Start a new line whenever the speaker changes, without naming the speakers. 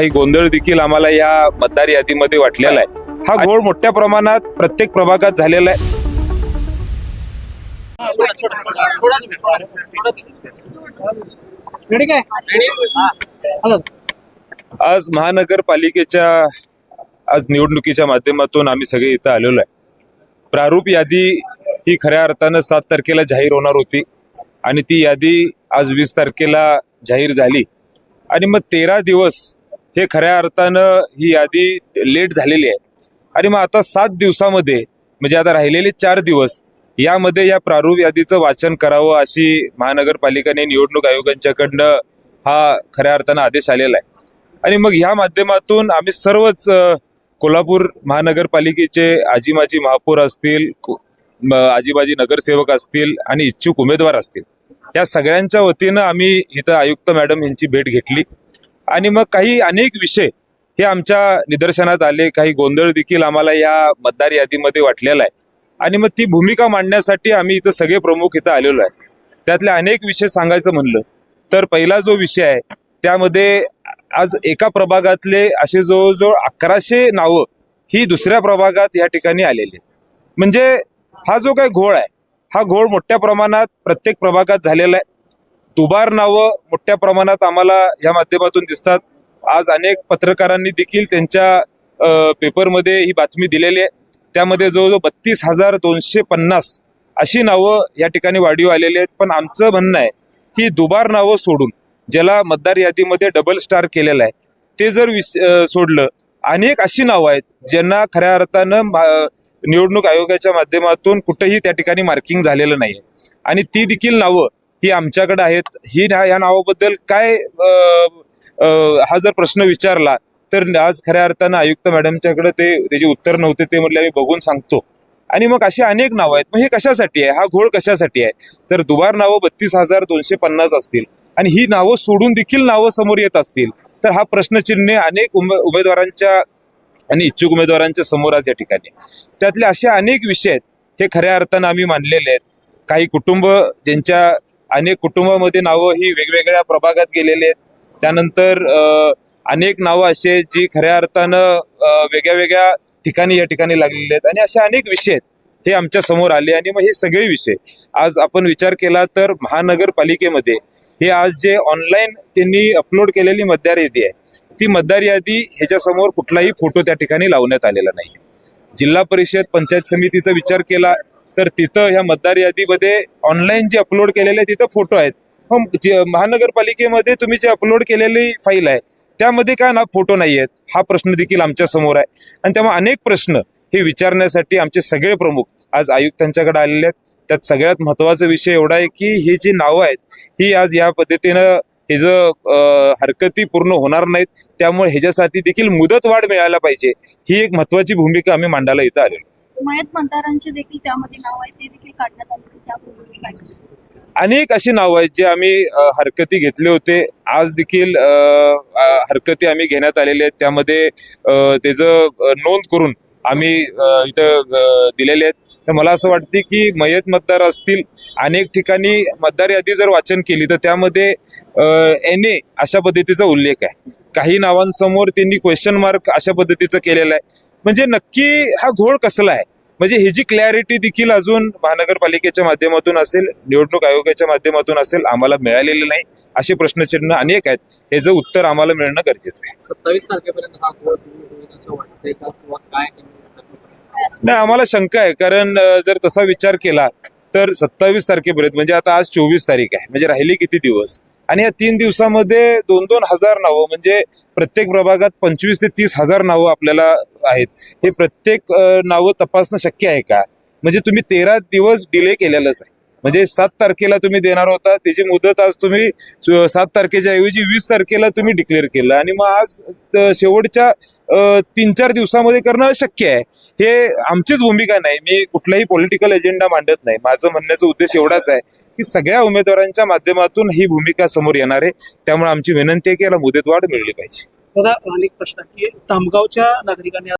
काही गोंधळ देखील आम्हाला या मतदार यादीमध्ये वाटलेला आहे. हा घोळ मोठ्या प्रमाणात प्रत्येक प्रभागात झालेला आहे. आज महानगरपालिकेच्या आज निवडणुकीच्या माध्यमातून आम्ही सगळे इथं आलेलो आहे. प्रारूप यादी ही खऱ्या अर्थानं सात तारखेला जाहीर होणार होती आणि ती यादी आज वीस तारखेला जाहीर झाली. आणि मग तेरा दिवस हे खऱ्या अर्थानं ही यादी लेट झालेली आहे. आणि मग आता सात दिवसामध्ये म्हणजे आता राहिलेले चार दिवस यामध्ये या प्रारूप यादीचं वाचन करावं अशी महानगरपालिकेने निवडणूक आयोगांच्याकडनं हा खऱ्या अर्थानं आदेश आलेला आहे. आणि मग ह्या माध्यमातून आम्ही सर्वच कोल्हापूर महानगरपालिकेचे आजी माजी महापौर असतील आजीबाजी नगरसेवक असतील आणि इच्छुक उमेदवार असतील. या सगळ्यांच्या वतीनं आम्ही इथं आयुक्त मॅडम यांची भेट घेतली. आणि मग काही अनेक विषय हे आमच्या निदर्शनात आले. काही गोंधळ देखील आम्हाला या मतदार यादीमध्ये वाटलेला आहे. आणि मग ती भूमिका मांडण्यासाठी आम्ही इथं सगळे प्रमुख इथं आलेलो आहे. त्यातले अनेक विषय सांगायचं म्हणलं तर पहिला जो विषय आहे त्यामध्ये आज एका प्रभागातले असे जवळजवळ अकराशे नावं ही दुसऱ्या प्रभागात या ठिकाणी आलेली म्हणजे हा जो काही घोळ आहे हा घोळ मोठ्या प्रमाणात प्रत्येक प्रभागात झालेला आहे. दुबार नावं मोठ्या प्रमाणात आम्हाला या माध्यमातून दिसतात. आज अनेक पत्रकारांनी देखील त्यांच्या पेपरमध्ये ही बातमी दिलेली आहे. त्यामध्ये जवळजवळ बत्तीस हजार दोनशे पन्नास अशी नावं या ठिकाणी वाढीव आलेली आहेत. पण आमचं म्हणणं आहे की दुबार नावं सोडून ज्याला मतदार यादीमध्ये डबल स्टार केलेलं आहे ते जर विस सोडलं अनेक अशी नावं आहेत ज्यांना खऱ्या अर्थानं मा- निवडणूक आयोगाच्या माध्यमातून कुठेही त्या ठिकाणी मार्किंग झालेलं नाही आणि ती देखील नावं ही आमच्याकडे आहेत. ही ना- या नावाबद्दल काय हा जर प्रश्न विचारला तर आज खऱ्या अर्थानं आयुक्त मॅडमच्याकडे ते त्याचे उत्तर नव्हते ते म्हटले आम्ही बघून सांगतो. आणि मग अशी अनेक नावं आहेत. मग हे कशासाठी आहे? हा घोळ कशासाठी आहे? तर दुबार नावं बत्तीस हजार दोनशे पन्नास असतील. आणि ही नावं सोडून देखील नावं समोर येत असतील. तर हा प्रश्नचिन्ह अनेक उमे उमेदवारांच्या आणि इच्छुक उमेदवारांच्या समोर आज या ठिकाणी त्यातले असे अनेक विषय आहेत. हे खऱ्या अर्थानं आम्ही मानलेले आहेत. काही कुटुंब ज्यांच्या अनेक कुटुंबामध्ये नावं ही वेगवेगळ्या प्रभागात गेलेले आहेत. त्यानंतर अनेक नावं अशी आहेत जी खऱ्या अर्थानं वेगळ्या वेगळ्या ठिकाणी या ठिकाणी लागलेले आहेत. आणि असे अनेक विषय आहेत हे आमच्यासमोर आले आणि मग हे सगळे विषय. आज आपण विचार केला तर महानगरपालिकेमध्ये हे आज जे ऑनलाईन त्यांनी अपलोड केलेली मतदार यादी आहे ती मतदार यादी ह्याच्यासमोर कुठलाही फोटो त्या ठिकाणी लावण्यात आलेला नाही जिल्हा परिषद पंचायत समितीचा विचार केला तर तिथं ह्या मतदार यादीमध्ये ऑनलाईन जे अपलोड केलेले तिथं फोटो आहेत. हो, जे महानगरपालिकेमध्ये तुम्ही जे अपलोड केलेली फाईल आहे त्यामध्ये काय ना फोटो नाही आहेत. हा प्रश्न देखील आमच्यासमोर आहे. आणि त्यामुळे अनेक प्रश्न हे विचारण्यासाठी आमचे सगळे प्रमुख आज आयुक्तांच्याकडे आलेले आहेत. त्यात सगळ्यात महत्त्वाचा विषय एवढा आहे की ही जी नावं आहेत ही आज या पद्धतीनं हे जर हरकती पूर्ण होणार नाहीत त्यामुळे ह्याच्यासाठी देखील मुदत वाढ मिळायला पाहिजे. ही एक महत्वाची भूमिका आम्ही मांडायला इथं आलेलो.
मयत मतदारांचे देखील त्यामध्ये नाव आहे ते देखील काढण्यात आले?
अनेक अशी नावं आहेत जे आम्ही हरकती घेतले होते. आज देखील हरकती आम्ही घेण्यात आलेले आहेत. त्यामध्ये त्याचं नोंद करून आम्ही इथं दिलेले आहेत. तर मला असं वाटते की मयत मतदार असतील अनेक ठिकाणी मतदार यादी जर वाचन केली तर त्यामध्ये एन ए अशा पद्धतीचा उल्लेख आहे. काही नावांसमोर त्यांनी क्वेश्चन मार्क अशा पद्धतीचं केलेलं आहे. म्हणजे नक्की हा घोळ कसला आहे? म्हणजे ह्याची क्लॅरिटी देखील अजून महानगरपालिकेच्या माध्यमातून असेल निवडणूक आयोगाच्या माध्यमातून असेल आम्हाला मिळालेलं नाही असे प्रश्नचिन्ह अनेक आहेत. ह्याचं उत्तर आम्हाला मिळणं गरजेचं आहे.
सत्तावीस तारखेपर्यंत हा?
नाही आम्हाला शंका आहे कारण जर तसा विचार केला तर सत्तावीस तारखेपर्यंत म्हणजे आता आज चोवीस तारीख आहे म्हणजे राहिली किती दिवस? आणि या तीन दिवसामध्ये दोन दोन हजार नावं म्हणजे प्रत्येक प्रभागात पंचवीस ते तीस हजार नावं आपल्याला आहेत. हे प्रत्येक नावं तपासणं शक्य आहे का? म्हणजे तुम्ही तेरा दिवस डिले केलेलंच आहे. म्हणजे सात तारखेला तुम्ही देणार होता त्याची मुदत आज तुम्ही सात तारखेच्या ऐवजी वीस तारखेला तुम्ही डिक्लेअर केलं. आणि मग आज त- शेवटच्या तीन चार दिवसामध्ये करणं अशक्य आहे. हे आमचीच भूमिका नाही. मी कुठलाही पॉलिटिकल एजेंडा मांडत नाही. माझं म्हणण्याचा उद्देश एवढाच आहे. की सगळ्या उमेदवारांच्या माध्यमातून ही भूमिका समोर येणार आहे. त्यामुळे आमची विनंती आहे की याला मुदतवाढ मिळली पाहिजे.
बघा अनेक प्रश्न की तामगावच्या नागरिकांनी